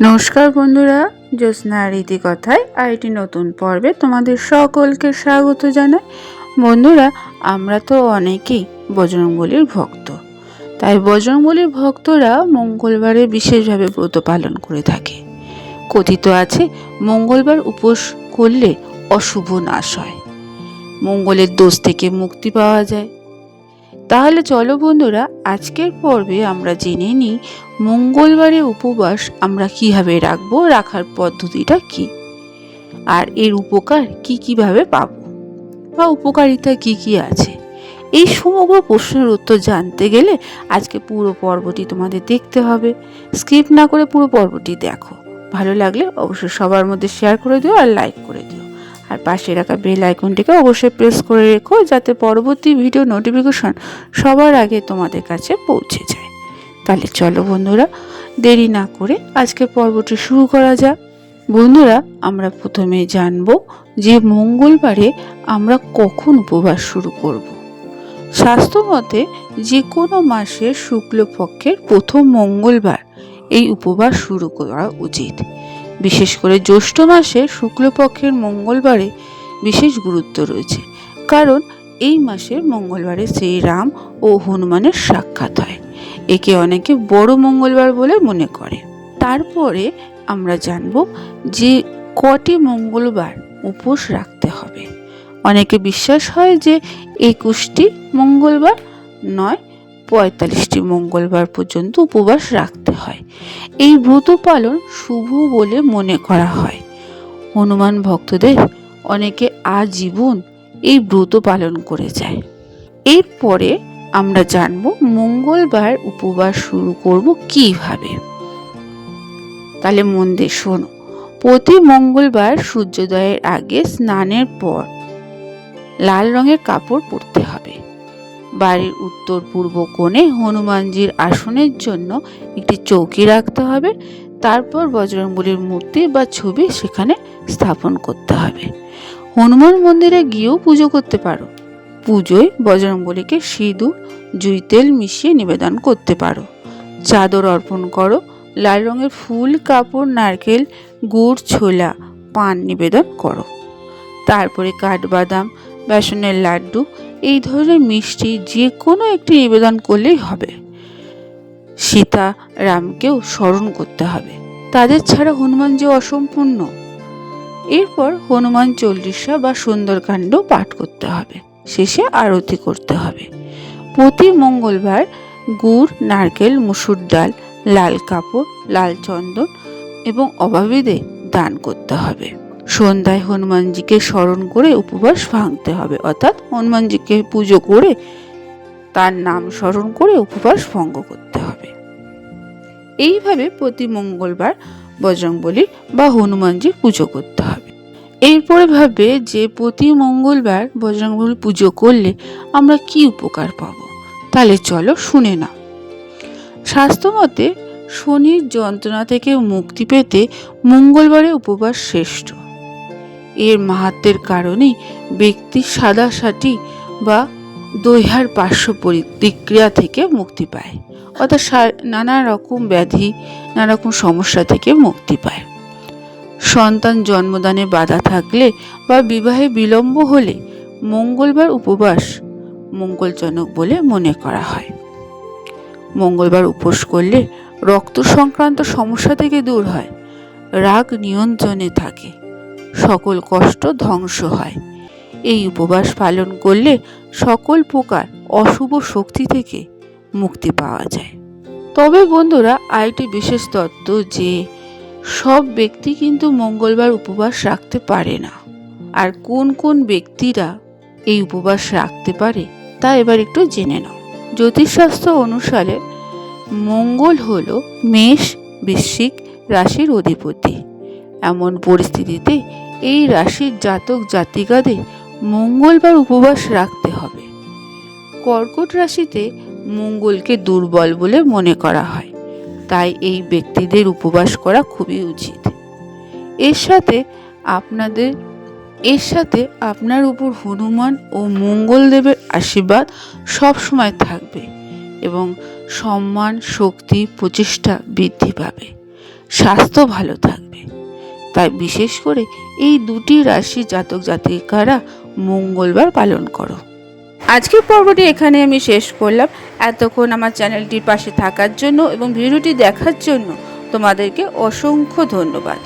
নমস্কার বন্ধুরা, জ্যোৎস্না রীতি কথায় আরেকটি নতুন পর্বে তোমাদের সকলকে স্বাগত জানাই। বন্ধুরা, আমরা তো অনেকেই বজরংবলীর ভক্ত। তাই বজরংবলীর ভক্তরা মঙ্গলবারে বিশেষভাবে ব্রত পালন করে থাকে। কথিত আছে, মঙ্গলবার উপোস করলে অশুভ নাশ হয়। মঙ্গলের দোষ থেকে মুক্তি পাওয়া যায়। তাহলে চলো বন্ধুরা, আজকের পর্বে আমরা জেনে নিই মঙ্গলবারে উপবাস আমরা কীভাবে রাখব, রাখার পদ্ধতিটা কি? আর এর উপকার কি কীভাবে পাব? বা উপকারিতা কি কি আছে? এই সমগ্র প্রশ্নের উত্তর জানতে গেলে আজকে পুরো পর্বটি তোমাদের দেখতে হবে। স্কিপ না করে পুরো পর্বটি দেখো। ভালো লাগলে অবশ্যই সবার মধ্যে শেয়ার করে দিও আর লাইক করে দিও। আর পাশে রাখা বেল আইকনটিকে অবশ্যই প্রেস করে রেখো যাতে পরবর্তী ভিডিও নোটিফিকেশন সবার আগে তোমাদের কাছে পৌঁছে যায়। তাহলে চলো বন্ধুরা, দেরি না করে আজকে পর্বটি শুরু করা যাক। বন্ধুরা, আমরা প্রথমে জানব যে মঙ্গলবারে আমরা কখন উপবাস শুরু করব। স্বাস্থ্য মতে যে কোনো মাসের শুক্লপক্ষের প্রথম মঙ্গলবার এই উপবাস শুরু করা উচিত। বিশেষ করে জ্যৈষ্ঠ মাসে শুক্লপক্ষের মঙ্গলবারে বিশেষ গুরুত্ব রয়েছে, কারণ এই মাসের মঙ্গলবারে শ্রীরাম ও হনুমানের সাক্ষাৎ হয়। একে অনেকে বড় মঙ্গলবার বলে মনে করে। তারপরে আমরা জানব যে কটি মঙ্গলবার উপোস রাখতে হবে। অনেকে বিশ্বাস হয় যে একুশটি মঙ্গলবার নয়, পঁয়তাল্লিশটি মঙ্গলবার পর্যন্ত উপবাস রাখতে হয়। এই ব্রত পালন শুভ বলে মনে করা হয়। হনুমান ভক্তদের অনেকে আজীবন এই ব্রত পালন করে যায়। এরপরে আমরা জানব মঙ্গলবার উপবাস শুরু করব কীভাবে। তাহলে মন দিয়ে শোনো। প্রতি মঙ্গলবার সূর্যোদয়ের আগে স্নানের পর লাল রঙের কাপড় পরতে বাড়ির উত্তর পূর্ব কোণে হনুমানজির আসনের জন্য একটি চৌকি রাখতে হবে। তারপর বজরংবলীর মূর্তি বা ছবি সেখানে স্থাপন করতে হবে। হনুমান মন্দিরে গিয়েও পুজো করতে পারো। পুজোয় বজরংবলীকে সিঁদুর জুই তেল মিশিয়ে নিবেদন করতে পারো। চাদর অর্পণ করো। লাল রঙের ফুল, কাপড়, নারকেল, গুড়, ছোলা, পান নিবেদন করো। তারপরে কাঠবাদাম, বেসনের লাড্ডু এই ধরনের মিষ্টি যে কোনো একটি নিবেদন করলেই হবে। সীতা রামকেও স্মরণ করতে হবে। তাদের ছাড়া হনুমান যে অসম্পূর্ণ। এরপর হনুমান চল্লিশা বা সুন্দরকাণ্ড পাঠ করতে হবে। শেষে আরতি করতে হবে। প্রতি মঙ্গলবার গুড়, নারকেল, মুসুর ডাল, লাল কাপড়, লাল চন্দন এবং অভাবীদের দান করতে হবে। সন্ধ্যায় হনুমানজিকে স্মরণ করে উপবাস ভাঙতে হবে। অর্থাৎ হনুমানজিকে পুজো করে তার নাম স্মরণ করে উপবাস ভঙ্গ করতে হবে। এইভাবে প্রতি মঙ্গলবার বজরংবলী বা হনুমানজির পুজো করতে হবে। এরপরে ভাবে যে প্রতি মঙ্গলবার বজরংবলী পুজো করলে আমরা কি উপকার পাব, তাহলে চলো শুনে না স্বাস্থ্যমতে শনির যন্ত্রণা থেকে মুক্তি পেতে মঙ্গলবারে উপবাস শ্রেষ্ঠ। এর মাহাত্মের কারণে ব্যক্তি সাদা সাদাসাটি বা দৈহার পার্শ্ব প্রতিক্রিয়া থেকে মুক্তি পায়, অর্থাৎ নানা রকম ব্যাধি, নানা রকম সমস্যা থেকে মুক্তি পায়। সন্তান জন্মদানে বাধা থাকলে বা বিবাহে বিলম্ব হলে মঙ্গলবার উপবাস মঙ্গলজনক বলে মনে করা হয়। মঙ্গলবার উপোস করলে রক্ত সংক্রান্ত সমস্যা থেকে দূর হয়, রাগ নিয়ন্ত্রণে থাকে। সকল কষ্ট ধ্বংস হয়। এই উপবাস পালন করলে সকল প্রকার অশুভ শক্তি থেকে মুক্তি পাওয়া যায়। তবে বন্ধুরা, আরেকটি বিশেষ তত্ত্ব যে, সব ব্যক্তি কিন্তু মঙ্গলবার উপবাস রাখতে পারে না। আর কোন কোন ব্যক্তিরা এই উপবাস রাখতে পারে, তা এবার একটু জেনে নাও। জ্যোতিষশাস্ত্র অনুসারে মঙ্গল হল মেষ, বৃশ্চিক রাশির অধিপতি। এমন পরিস্থিতিতে এই রাশির জাতক জাতিকাদের মঙ্গলবার উপবাস রাখতে হবে। কর্কট রাশিতে মঙ্গলকে দুর্বল বলে মনে করা হয়, তাই এই ব্যক্তিদের উপবাস করা খুবই উচিত। এর সাথে আপনাদের, এর সাথে আপনার উপর হনুমান ও মঙ্গলদেবের আশীর্বাদ সবসময় থাকবে এবং সম্মান, শক্তি, প্রচেষ্টা বৃদ্ধি পাবে। স্বাস্থ্য ভালো থাকবে। তাই বিশেষ করে এই দুটি রাশি জাতক জাতিকারা মঙ্গলবার পালন করো। আজকের পর্বটি এখানে আমি শেষ করলাম। এতক্ষণ আমার চ্যানেলটির পাশে থাকার জন্য এবং ভিডিওটি দেখার জন্য তোমাদেরকে অসংখ্য ধন্যবাদ।